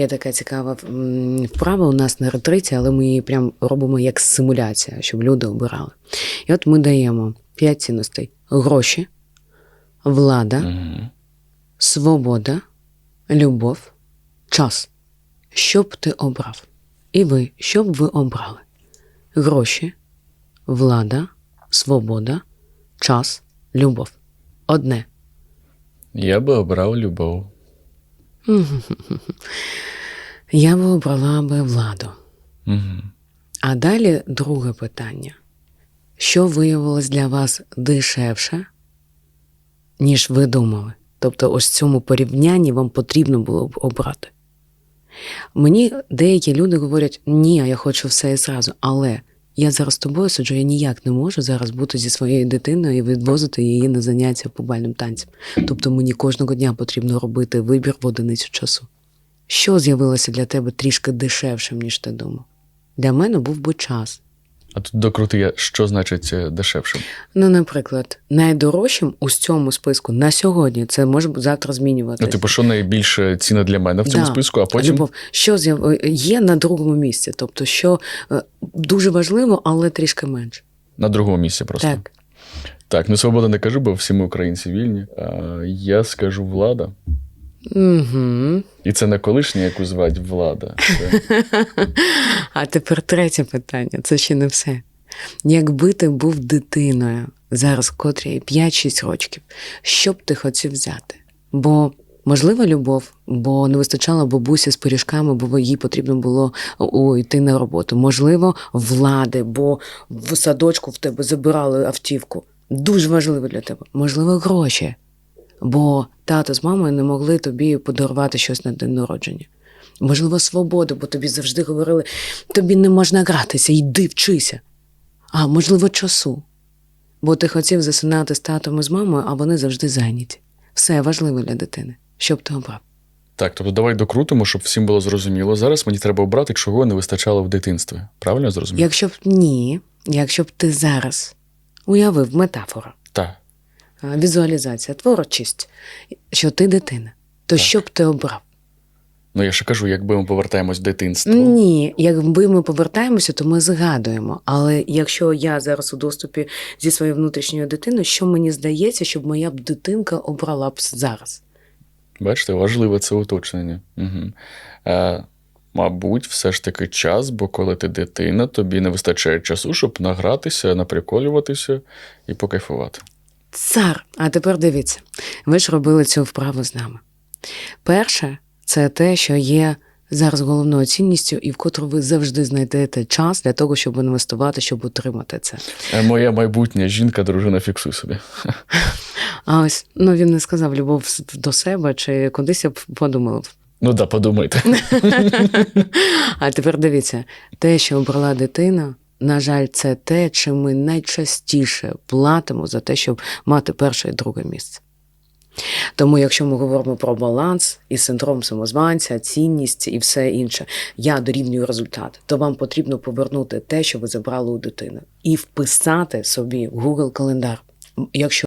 Є така цікава вправа у нас на ретриті, але ми її прям робимо як симуляція, щоб люди обирали. І от ми даємо п'ять цінностей: гроші, влада, Угу. свобода, любов, час. Що б ти обрав? І ви, що б ви обрали? Гроші, влада, свобода, час, любов. Одне. Я би обрав любов. Я би обрала би владу. Угу. А далі друге питання. Що виявилось для вас дешевше, ніж ви думали? Тобто, ось в цьому порівнянні вам потрібно було б обрати. Мені деякі люди говорять, ні, я хочу все і зразу, але я зараз з тобою сиджу, я ніяк не можу зараз бути зі своєю дитиною і відвозити її на заняття по бальним танцям. Тобто мені кожного дня потрібно робити вибір в одиницю часу. Що з'явилося для тебе трішки дешевшим, ніж ти думав? Для мене був би час. А тут докрути я, що значить е, дешевшим? Ну, наприклад, найдорожчим у цьому списку на сьогодні це може завтра змінюватися. Ну, типу, що найбільше ціна для мене в цьому Да. списку, а потім Любов, що з'яв- є на другому місці, тобто, що е, дуже важливо, але трішки менше. на другому місці просто. Так. Так, ну свобода не кажу, бо всі ми українці вільні. А, я скажу влада. Угу. І це не колишня, яку звать влада. Це... А тепер третє питання це ще не все. Якби ти був дитиною, зараз котрій 5-6 років, що б ти хотів взяти? Бо, можливо, любов, бо не вистачало бабусі з пиріжками, бо їй потрібно було йти на роботу. Можливо, влади, бо в садочку в тебе забирали автівку. Дуже важливо для тебе. Можливо, гроші. Бо тато з мамою не могли тобі подарувати щось на день народження. Можливо, свободу, бо тобі завжди говорили, тобі не можна гратися, йди вчися. А можливо, часу. Бо ти хотів засинати з татом і з мамою, а вони завжди зайняті. Все важливо для дитини. Що б ти обрав? Так, тобто давай докрутимо, щоб всім було зрозуміло. Зараз мені треба обрати, чого не вистачало в дитинстві. Правильно я зрозумів? Якщо б ні, якщо б ти зараз уявив метафора, Так. Візуалізація, творчість, що ти дитина, то Так. що б ти обрав? Ну я ще кажу, якби ми повертаємось в дитинство. Ні, якби ми повертаємося, то ми згадуємо. Але якщо я зараз у доступі зі своєю внутрішньою дитиною, що мені здається, щоб моя б дитинка обрала б зараз? Бачите, важливе це уточнення. Угу. Е, мабуть, все ж таки час, бо коли ти дитина, тобі не вистачає часу, щоб награтися, наприколюватися і покайфувати. Цар. А тепер дивіться, ви ж робили цю вправу з нами. Перше, це те, що є зараз головною цінністю, і в котру ви завжди знайдете час для того, щоб інвестувати, щоб отримати це. Е, моя майбутня жінка, дружина, фіксуй собі. А ось ну він не сказав любов до себе, чи кудись я б подумала. Ну да, подумайте. А тепер дивіться, те, що обрала дитина, на жаль, це те, чим ми найчастіше платимо за те, щоб мати перше і друге місце. Тому, якщо ми говоримо про баланс і синдром самозванця, цінність і все інше, я дорівнюю результат, то вам потрібно повернути те, що ви забрали у дитини, і вписати собі в Google календар. Якщо